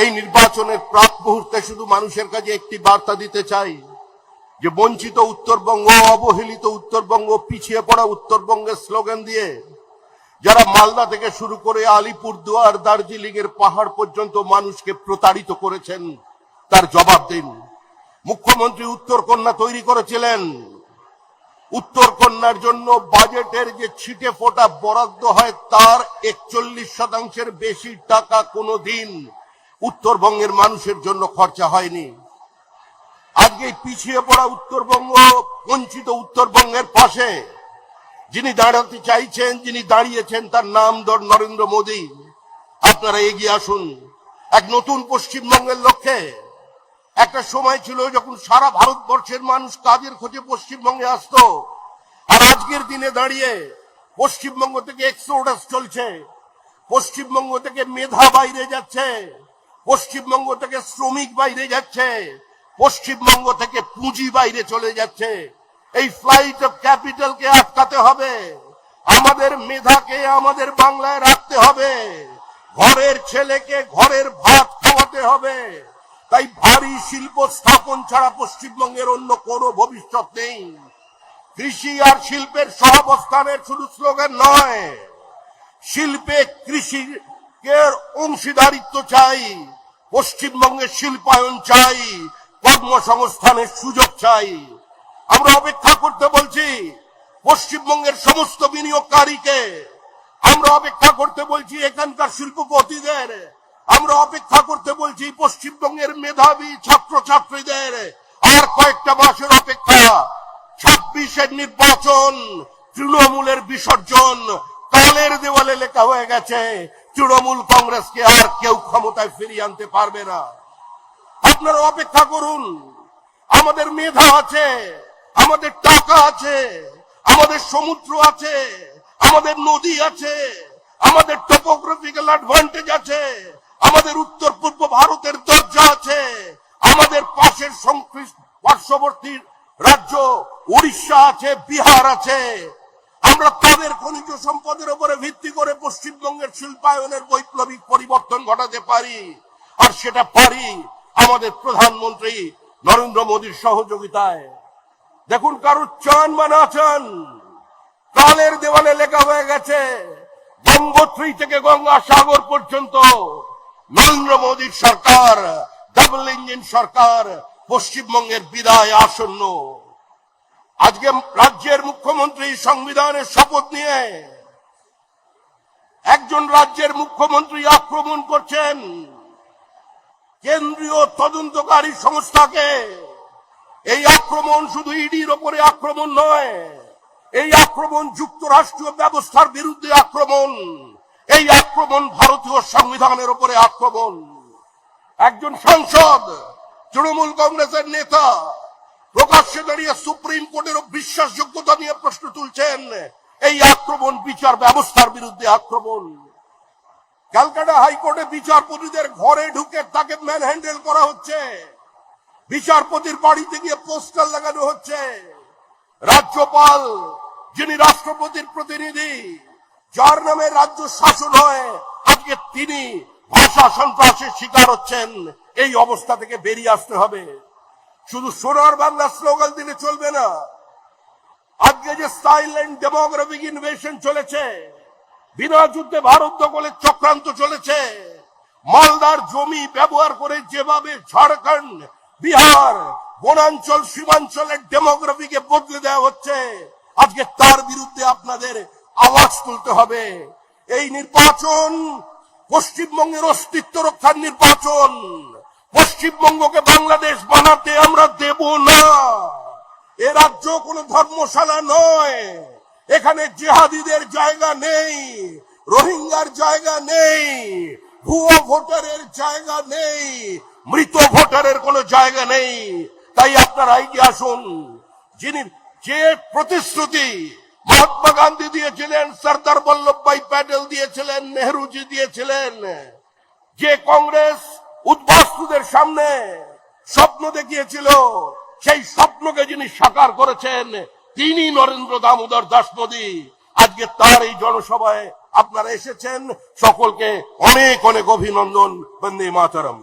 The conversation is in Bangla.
এই নির্বাচনের প্রাক মুহূর্তে শুধু মানুষের কাছে একটি বার্তা দিতে চাই, যে বঞ্চিত উত্তরবঙ্গ, অবহেলিত উত্তরবঙ্গ, পিছিয়ে পড়া উত্তরবঙ্গের স্লোগান দিয়ে, যারা মালদা থেকে শুরু করে আলিপুরদুয়ার দার্জিলিং এর পাহাড় পর্যন্ত মানুষকে প্রতারিত করেছেন, তার জবাব দিন। মুখ্যমন্ত্রী উত্তর কন্যা তৈরি করেছিলেন। উত্তর কন্যার জন্য বাজেটের যে ছিটে ফোটা বরাদ্দ হয়, তার একচল্লিশ শতাংশের বেশি টাকা কোনো দিন উত্তরবঙ্গের মানুষের জন্য খরচা হয়নি। আজকে পিছিয়ে পড়া উত্তরবঙ্গ, বঞ্চিত উত্তরবঙ্গের পাশে যিনি দাঁড়াতে চাইছেন, যিনি দাঁড়িয়েছেন, তার নাম ধর নরেন্দ্র মোদী। আপনারা এগিয়ে আসুন। এক নতুন পশ্চিমবঙ্গের লক্ষ্যে একটা সময় ছিল যখন সারা ভারতবর্ষের মানুষ কাজের খোঁজে পশ্চিমবঙ্গে আসতো। আর আজকের দিনে দাঁড়িয়ে পশ্চিমবঙ্গ থেকে এক্সোডাস চলছে। পশ্চিমবঙ্গ থেকে মেধা বাইরে যাচ্ছে। পশ্চিমবঙ্গ থেকে শ্রমিক বাইরে যাচ্ছে, পশ্চিমবঙ্গ থেকে পুঁজি বাইরে চলে যাচ্ছে। এই ফ্লাইট অফ ক্যাপিটালকে আটকাতে হবে, আমাদের মেধাকে আমাদের বাংলায় রাখতে হবে, ঘরের ছেলেকে ঘরের ভাত খাওয়াতে হবে। তাই ভারী শিল্প স্থাপন ছাড়া পশ্চিমবঙ্গের অন্য কোনো ভবিষ্যৎ নেই। কৃষি আর শিল্পের সহাবস্থানের শুধু স্লোগান নয়, শিল্পে কৃষির অংশীদারিত্ব চাই, পশ্চিমবঙ্গের শিল্পায়ন চাই, কর্মসংস্থানের সুযোগ চাই। আমরা অপেক্ষা করতে বলছি, পশ্চিমবঙ্গের সমস্ত বিনিয়োগকারীকে। আমরা অপেক্ষা করতে বলছি এখানকার শিল্পপতিদের। আমরা অপেক্ষা করতে বলছি পশ্চিমবঙ্গের মেধাবী ছাত্রছাত্রীদের। আর কয়েকটা মাসের অপেক্ষা, ছাব্বিশের নির্বাচন, তৃণমূলের বিসর্জন কালের দেওয়ালে লেখা হয়ে গেছে, তৃণমূল কংগ্রেসকে আর কেউ ক্ষমতায় ফিরিয়ে আনতে পারবে না। আপনারা অপেক্ষা করুন, আমাদের মেধা আছে, আমাদের টাকা আছে, আমাদের সমুদ্র আছে, আমাদের নদী আছে, আমাদের টোপোগ্রাফিক্যাল অ্যাডভান্টেজ আছে, আমাদের উত্তর পূর্ব ভারতের দরজা আছে, আমাদের পাশের সংশ্লিষ্ট পার্শ্ববর্তী রাজ্য উড়িষ্যা আছে, বিহার আছে। তাদের খনিজ সম্পদের উপরে ভিত্তি করে পশ্চিমবঙ্গের শিল্পায়নের বৈপ্লবিক পরিবর্তন ঘটাতে পারি। আর সেটা পারি আমাদের প্রধানমন্ত্রী নরেন্দ্র মোদীর সহযোগিতায়। দেখুন কারোর চান বা না চান কালের দেওয়ালে লেখা হয়ে গেছে, গঙ্গোত্রী থেকে গঙ্গা সাগর পর্যন্ত নরেন্দ্র মোদীর সরকার, ডাবল ইঞ্জিন সরকার পশ্চিমবঙ্গের বিদায় আসন্ন। আজকে রাজ্যের মুখ্যমন্ত্রী সংবিধানের শপথ নিয়ে একজন রাজ্যের মুখ্যমন্ত্রী আক্রমণ করছেন কেন্দ্রীয় তদন্তকারী সংস্থাকে। এই আক্রমণ শুধু ইডির ওপরে আক্রমণ নয়, এই আক্রমণ যুক্তরাষ্ট্রীয় ব্যবস্থার বিরুদ্ধে আক্রমণ, এই আক্রমণ ভারতীয় সংবিধানের উপরে আক্রমণ। একজন সাংসদ, তৃণমূল কংগ্রেসের নেতা প্রকাশ্যে দাঁড়িয়ে সুপ্রিম কোর্টের বিশ্বাসযোগ্যতা নিয়ে প্রশ্ন তুলছেন এই আক্রমণ, বিচার ব্যবস্থার বিরুদ্ধে আক্রমণ। ক্যালকাটা হাইকোর্টে বিচারপতিদের ঘরে ঢুকে তাকে ম্যান হ্যান্ডেল করা হচ্ছে। বিচারপতির বাড়িতে গিয়ে পোস্টার লাগানো হচ্ছে। রাজ্যপাল, যিনি রাষ্ট্রপতির প্রতিনিধি, যার নামে রাজ্য শাসন হয়, আজকে তিনি ভাষা সন্ত্রাসের শিকার হচ্ছেন। এই অবস্থা থেকে বেরিয়ে আসতে হবে। শুধু সোনার বাংলা স্লোগান দিলে চলবে না। আজকে যে সাইলেন্ট ডেমোগ্রাফিক ইনভেশন চলেছে, বিনা যুদ্ধে ভারত দখলের চক্রান্ত চলেছে, মালদার জমি ব্যবহার করে যেভাবে ঝাড়খণ্ড, বিহার, বনাঞ্চল, সীমাঞ্চলের ডেমোগ্রাফিকে বদলে দেওয়া হচ্ছে, আজকে তার বিরুদ্ধে আপনাদের আওয়াজ তুলতে হবে। এই নির্বাচন পশ্চিমবঙ্গের অস্তিত্ব রক্ষার নির্বাচন। পশ্চিমবঙ্গকে বাংলাদেশ বানাতে আমরা দেব না। এ রাজ্য কোনো ধর্মশালা নয়। এখানে জেহাদিদের জায়গা নেই, রোহিঙ্গার জায়গা নেই, ভুয়ো ভোটারের জায়গা নেই, মৃত ভোটারের কোনো জায়গা নেই। তাই আপনারা এগিয়ে আসুন। যিনি যে প্রতিশ্রুতি মহাত্মা গান্ধী দিয়েছিলেন, সর্দার বল্লভভাই প্যাটেল দিয়েছিলেন, নেহরুজি দিয়েছিলেন, যে কংগ্রেস উদ্বাস্তুদের সামনে স্বপ্ন দেখিয়েছিল, সেই স্বপ্নকে যিনি সাকার করেছেন, তিনি নরেন্দ্র দামোদর দাস মোদী। আজকে তার এই জনসভায় আপনারা এসেছেন, সকলকে অনেক অনেক অভিনন্দন, বন্দে মাতরম।